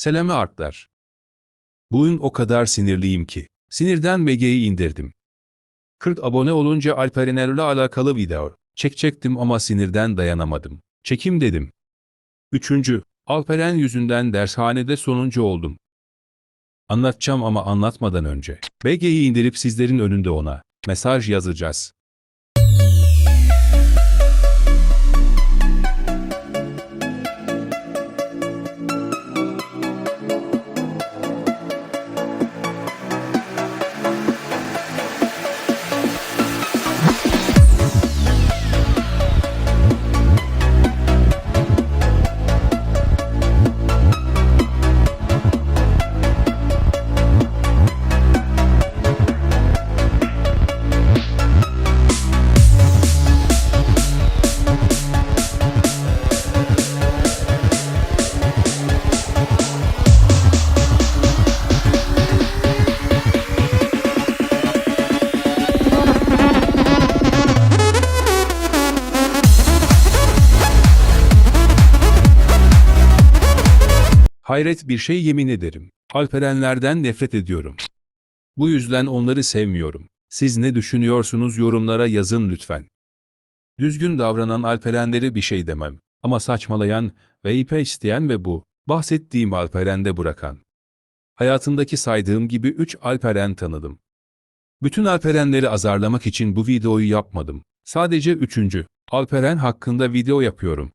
Selami Arklar. Bugün o kadar sinirliyim ki. Sinirden BG'yi indirdim. 40 abone olunca Alperener'le alakalı video çekecektim ama sinirden dayanamadım. Çekim dedim. Üçüncü, Alperen yüzünden dershanede sonuncu oldum. Anlatacağım ama anlatmadan önce. BG'yi indirip sizlerin önünde ona mesaj yazacağız. Hayret bir şey yemin ederim. Alperenlerden nefret ediyorum. Bu yüzden onları sevmiyorum. Siz ne düşünüyorsunuz yorumlara yazın lütfen. Düzgün davranan Alperenleri bir şey demem. Ama saçmalayan ve ipe isteyen ve bu, bahsettiğim Alperen'de bırakan. Hayatımdaki saydığım gibi 3 Alperen tanıdım. Bütün Alperenleri azarlamak için bu videoyu yapmadım. Sadece üçüncü, Alperen hakkında video yapıyorum.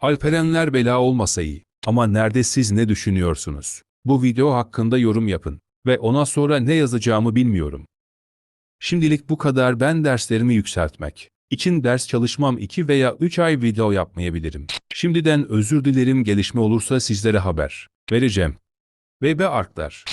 Alperenler bela olmasa iyi. Ama nerede siz ne düşünüyorsunuz? Bu video hakkında yorum yapın. Ve ona sonra ne yazacağımı bilmiyorum. Şimdilik bu kadar ben derslerimi yükseltmek. için ders çalışmam 2 veya 3 ay video yapmayabilirim. Şimdiden özür dilerim gelişme olursa sizlere haber vereceğim. VB Arklar